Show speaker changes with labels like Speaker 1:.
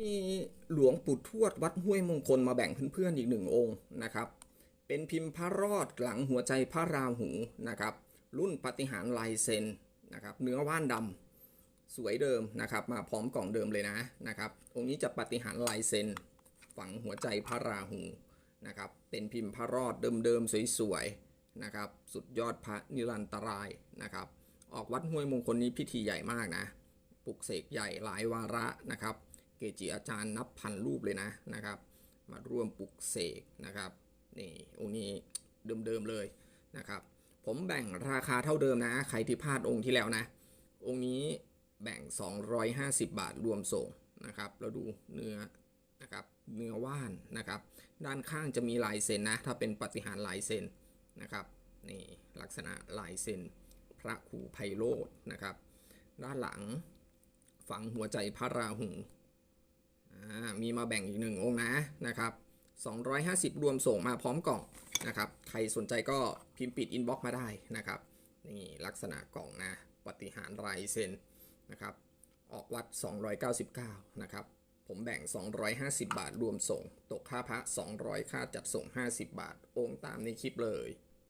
Speaker 1: มีหลวงปู่ทวดวัดห้วยมงคลมาแบ่งเพื่อนๆอีกหนึ่งองค์นะครับ เป็นพิมพ์พระรอดหลังหัวใจพระราหูนะครับ รุ่นปฏิหารลายเซนนะครับ เนื้อว่านดำสวยเดิมนะครับ มาพร้อมกล่องเดิมเลยนะนะครับ องค์นี้จะปฏิหารลายเซนฝังหัวใจพระราหูนะครับ เป็นพิมพ์พระรอดเดิมๆสวยๆนะครับ สุดยอดพระนิรันตรายนะครับ ออกวัดห้วยมงคลนี้พิธีใหญ่มากนะปลุกเสกใหญ่หลายวาระนะครับ เกจิอาจารย์นับพันรูปเลยนะนะครับ มาร่วมปลุกเสกนะครับนี่องค์นี้เดิมๆเลยนะครับ ผมแบ่งราคาเท่าเดิมนะ ใครที่พลาดองค์ที่แล้วนะ องค์นี้แบ่ง 250 บาทรวมส่งนะครับเราดูเนื้อนะครับเนื้อว่านนะครับ ด้านข้างจะมีลายเซ็นนะ ถ้าเป็นปฏิหารลายเซ็นนะครับนี่ลักษณะลายเซ็นพระครูไพโรจนะครับ ด้านหลังฝังหัวใจพระราหู มีมาแบ่งอีกหนึ่งองค์นะนะครับ250 รวมส่งมาพร้อมกล่องนะครับใครสนใจก็พิมพ์ปิดอินบ็อกมาได้นะครับนี่ลักษณะกล่องนะปฏิหารย์รายเซ็นนะครับออกวัด 299นะครับผมแบ่ง 250 บาทรวมส่ง ตกค่าพระ 200 ค่าจัดส่ง 50 บาท องค์ตามในคลิปเลย